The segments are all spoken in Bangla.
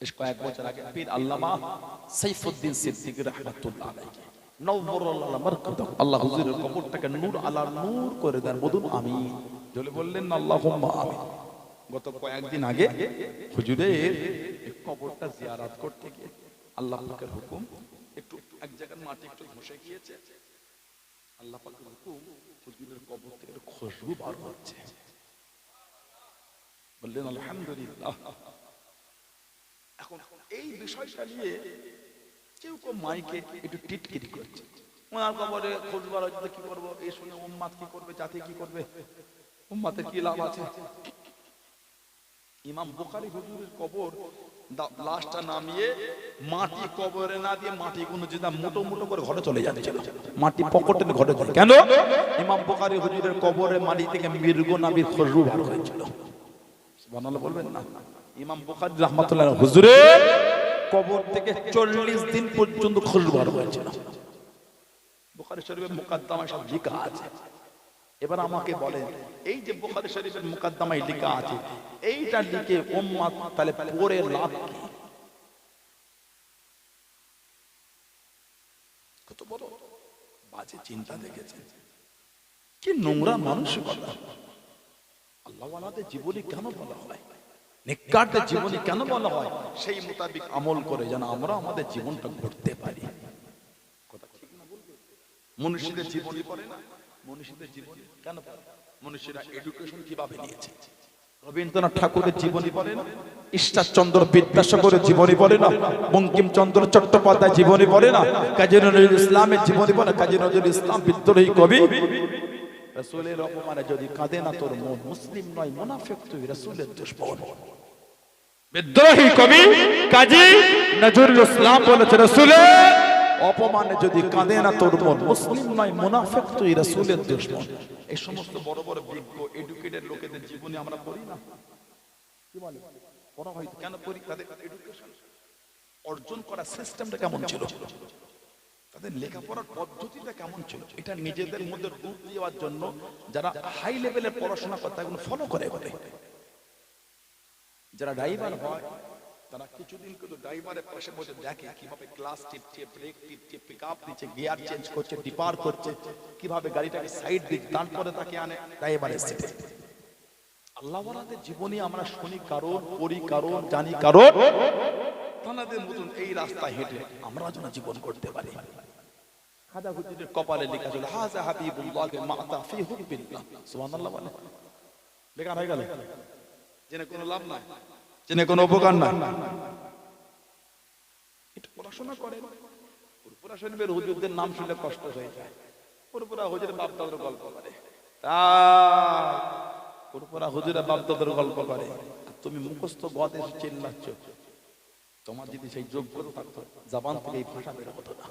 বেশ কয়েক বছর আগে পীর আল্লামা সাইফুদ্দিন সিদ্দিক রহমাতুল্লাহ আলাইহি। নওবরুল্লাহ মারকাদাহু আল্লাহ হুজুরের কবরটাকে নূর আলা নূর করে দেন। বলুন আমিন। জলে বললেন, আল্লাহুম্মা আমিন। গত কয়েকদিন আগে হুজুরের কবরটা জিয়ারত করতে গিয়ে আল্লাহ পাকের হুকুম একটু এক জায়গার মাটি একটু ধসে গিয়েছে। আল্লাহ পাকের হুকুম হুজুরের কবর থেকে খুশবু বার হচ্ছে বললেন, আলহামদুলিল্লাহ। এখন এই বিষয়টা নিয়ে কেউ কেউ মাইকে একটু টিটকিরি করছে। ওনার কবরে খুশবার হচ্ছে কি করব? এই শুনে উম্মাদ কি করবে? জাতি কি করবে? উম্মাতের কি লাভ আছে? ইমাম বুখারী হুজুরের কবর লাশটা নামিয়ে মাটি কবরে না দিয়ে মাটি গুলো যেটা মোটো মোটো করে ঘরে চলে যাচ্ছে মাটি পকেটে ঘরে যায় কেন? ইমাম বুখারী হুজুরের কবরে মাটি থেকে মৃগ নাবির খুশবু বার হয়েছিল বলবেন না? ইমাম বুখারী রাহমাতুল্লাহ হুজুরের কবর থেকে 40 দিন পর্যন্ত খুশবু বার হয়েছিল বুখারী শরীফের মুকাদ্দমায় সব লেখা আছে। এবার আমাকে বলেন, এই যে বুখারী শরীফের মুকাদ্দমায় লেখা আছে, এইটা লিখে উম্মাত তাহলে পড়ে লাভ কি? কত বড় বাজে চিন্তা দেখেছেন। কি নোংরা মানুষ মানসিকতা। আল্লাহওয়ালাদের জীবনী কেন বলা হয়? নিকারদের জীবনী কেন বলা হয়? সেই মোতাবিক আমল করে যেন আমরা আমাদের জীবনটা গড়তে পারি। মনীষীদের জীবনী পড়ে না? মনীষীদের জীবনী কেন মনীষীরা এডুকেশন কীভাবে নিয়েছে? রবীন্দ্রনাথ ঠাকুরের জীবনী পড়ে না? ঈশ্বরচন্দ্র বিদ্যাসাগরের জীবনী পড়ে না? বঙ্কিমচন্দ্র চট্টোপাধ্যায় জীবনী পড়ে না? কাজী নজরুল ইসলামের জীবনী পড়ে না? কাজী নজরুল ইসলাম বিদ্রোহী কবি? রসুলের অপমানে যদি কাঁদে না তোর মন মুসলিম নয় মুনাফিক তুই রসুলের দুশ্মন। বিদ্রোহী কবি কাজী নজরুল ইসলাম বলেছে রসুলের অপমানে যদি কাঁদে না তোর মন, মুসলিম নয়, মুনাফিক তুই রসুলের দুশ্মন এই সমস্ত বড় বড় বিজ্ঞ এডুকেটেড লোকেদের জীবনে আমরা পড়ি না। কি বলে? পড়া হয় কেন পড়ি? তাদের এডুকেশন অর্জন করার সিস্টেমটা কেমন ছিল? তাদের লেখাপড়ার পদ্ধতিটা কেমন ছিল? এটা নিজেদের মধ্যে রূপ দেওয়ার জন্য যারা হাই লেভেলের পড়াশোনা করে তাগুলো ফলো করে। বলে যারা ড্রাইভার হয় তারা কিছুদিন কিন্তু ড্রাইভারের পাশে বসে দেখে কীভাবে ক্লাস টিপছে ব্রেক টিপছে পিক আপ দিচ্ছে গিয়ার চেঞ্জ করছে ডিপার করছে কীভাবে গাড়িটাকে সাইড দিচ্ছে তারপরে তাকে আনে ড্রাইভারের সিটে আল্লাহ জীবনে আমরা শুনি কারণ পড়ি কারণ জানি কারণ। তাদের মতন এই রাস্তায় হেঁটে আমরা যেন জীবন করতে পারি। খাজা হুজুরের কপালে লেখা ছিল হাজা হাবিবুল্লাহ মাতা ফি হুব্বিল্লাহ। সুবহানাল্লাহ বলে। বেকার হয়ে গেল। জেনে কোনো লাভ নাই। জেনে কোনো উপকার নাই। একটু পড়াশোনা করেন। পুরপুরা শরীফের হুজুরদের নাম শুনলে কষ্ট হয়ে যায়। পুরপুরা হুজুরের বাপ দাদার গল্প করে। তা পুরপুরা হুজুরের বাপ দাদার গল্প করে। আর তুমি মুখস্থ গদে চিল্লাচ্ছ। তোমার যদি সেই যোগ্যতা থাকতো জাবান থেকে এই ভাষা বের হতো না।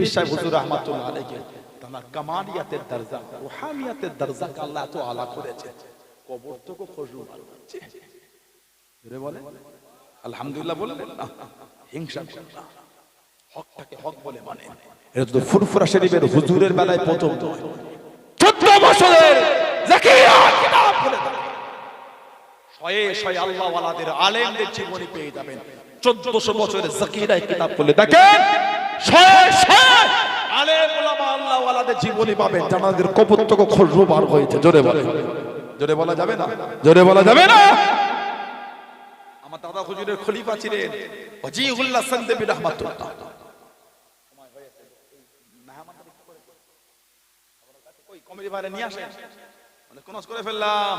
বিশ্বাস হুজুর রহমাতুল্লাহ আলাইহি তার কামালিয়াতের রুহানিয়াতের আল্লাহ এত আলা করেছে। কবর হচ্ছে জোরে বলে আলহামদুলিল্লাহ না। হিংসা না। হকটাকে হক বলে মানে। এটা তো ফুরফুরা শরীফের হুজুরের বেলায় প্রথম। চোদ্দ বছরের কিতাব খুলে শয়ে শয়ে আল্লাহ ওয়ালাদের আলেমদের জীবনী পেয়ে যাবেন। চোদ্দশো বছরের জাকিরায় কিতাব খুলে দেখেন। জীবনী পাবেন জানাদের কবর থেকে বার হয়েছে, জোরে বলে জোরে বলা যাবে না? জোরে বলা যাবে না? আমার দাদা হুজুরের খলিফা ছিলেন ওয়াজিহুল্লাহ সান্দেবী রহমাতুল্লাহ কমিটি বাইরে নিয়ে আসেন? মানে কোনস করে ফেললাম।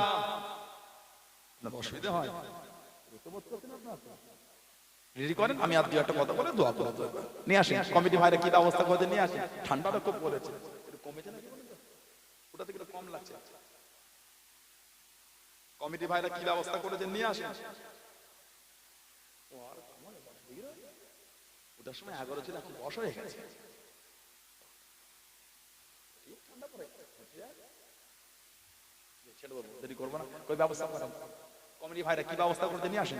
অসুবিধা হয়? রেডি করেন? আমি আর দু একটা কথা বলে দোয়া নিয়ে আসেন। কমিটি ভাইরা কি ব্যবস্থা করে নিয়ে আসেন। ঠান্ডাটা খুব পড়েছে। কমেছে নাকি ওটা থেকে কম লাগছে। কমিটি ভাইরা কি ব্যবস্থা নিয়ে আসেন? ওটার সময় এগারো ছিল, এখন দশ গেছে। দেরি করব না। কই ব্যবস্থা করেন? কমিটি ভাইরা কি ব্যবস্থা করতে নিয়ে আসেন।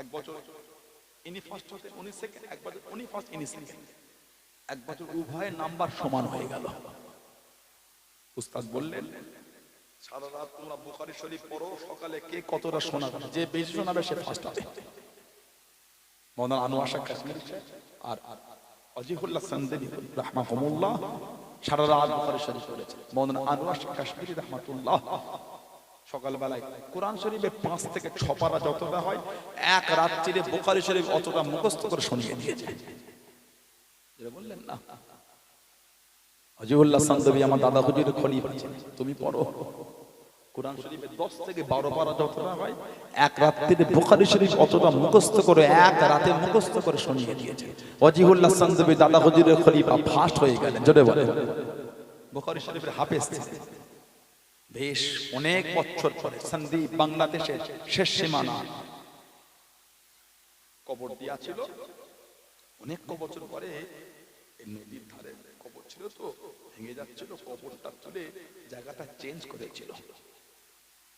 এক বছর, ইনি ফার্স্ট হতে উনি সেকেন্ড এক বছর, উনি ফার্স্ট ইনি এক বছর উভয়ের নাম্বার সমান হয়ে গেল। উস্তাদ বললেন, সারা রাত তোমরা বুখারী শরীফ পড়ো, সকালে কে কতটা শোনাবে? যে বেশি শোনাবে সে ফার্স্ট হবে। মৌলানা আনোয়ার শাহ কাশ্মীরি আর অজিহুল্লাহ সন্দেবী রাহমাহুমুল্লাহ সারা রাত বুখারী শরীফ পড়েছে। মৌলানা আনোয়ার শাহ কাশ্মীরি রাহমাতুল্লাহ সকালবেলায়। কোরআন শরীফে পাঁচ থেকে ছ পারা যতটা হয়, এক রাত্রিরে বুখারী শরীফ অতটা মুখস্থ করে শুনিয়ে দিয়েছে বললেন, না। অজিউল্লাহ সান্দবী আমার দাদা হুজুরের খলিফা তুমি পড়ো। কোরআন শরীফে 10 থেকে 12 পারা যতটা হয়, এক রাত্রিতে বুখারী শরীফ অতটা মুখস্থ করে, এক রাতে মুখস্থ করে শুনিয়ে দিয়েছে অজিউল্লাহ সান্দবী দাদা হুজুরের খলিফা ফাস্ট হয়ে গেলেন, জোরে বলে বুখারী শরীফের হাফেজ ছিলেন। বেশ অনেক বছর পরে সন্ধি বাংলাদেশের শেষ সীমানা কবর দেওয়া ছিল অনেক বছর পরে নদীর ধারে কবর ছিল তো, ভেঙে যাচ্ছিল, কবরটা তুলে জায়গাটা চেঞ্জ করেছিল।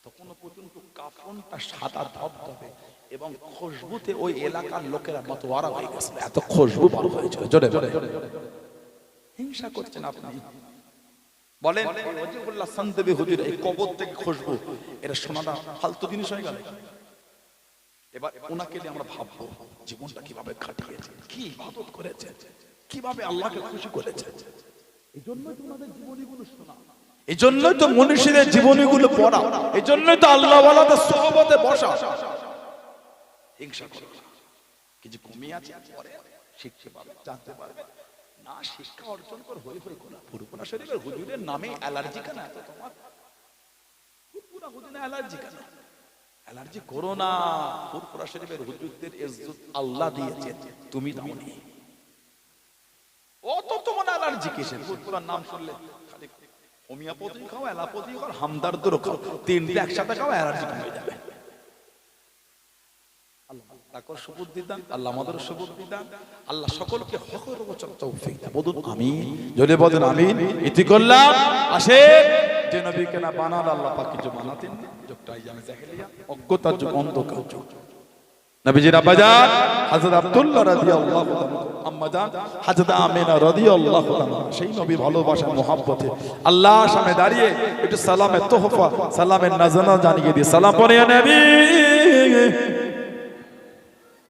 তখনও পর্যন্ত কাফনটা সাদা ধবধবে এবং খুশবুতে ওই এলাকার লোকেরা মতো মতোয়ারা হয়ে গেছিল। এত খুশবু বার হয়েছিল। জোরে জোরে হিংসা করছেন আপনি। বলেন ওয়াজিবুল্লাহ সান্দবী হুজুর, এই কবর থেকে খুশবু। এটা শোনাটা ফালতু জিনিস হয়ে গেল? এবার ওনাকে নিয়ে আমরা ভাববো, জীবনটা কীভাবে কাটিয়েছে, কি ইবাদত করেছে, কীভাবে আল্লাহকে খুশি করেছে। এই জন্যই তো জীবনীগুলো শোনা এই জন্যই তো মনীষীদের জীবনীগুলো পড়া। এই জন্যই তো আল্লাহ ওয়ালাদের সহবতে বসা। হিংসা কিছু কমিয়ে আছে শিখতে পারবে, জানতে পারবে। না, শিক্ষা অর্জন কর শরীফের হুজুরের নামে অ্যালার্জি কেন এত তোমার? অ্যালার্জি কেন? অ্যালার্জি করো না। শরীফের হুজুরদের ইজ্জত আল্লাহ দিয়েছেন, তুমি দাওনি। ও তো তোমার অ্যালার্জি কিসের? ফুরফুরার নাম শুনলে হোমিওপ্যাথি খাও, অ্যালোপ্যাথি খাও হামদার্দও খাও। তিনটে একসাথে খাও, অ্যালার্জি কমে যাবে। আল্লাহ আল্লাহ আল্লাহ সেই নবী ভালোবাসা, মোহাব্বতে। আল্লাহর সামনে দাঁড়িয়ে একটু সালামের তোহফা সালামের নাজানা জানিয়ে দিয়ে সালাম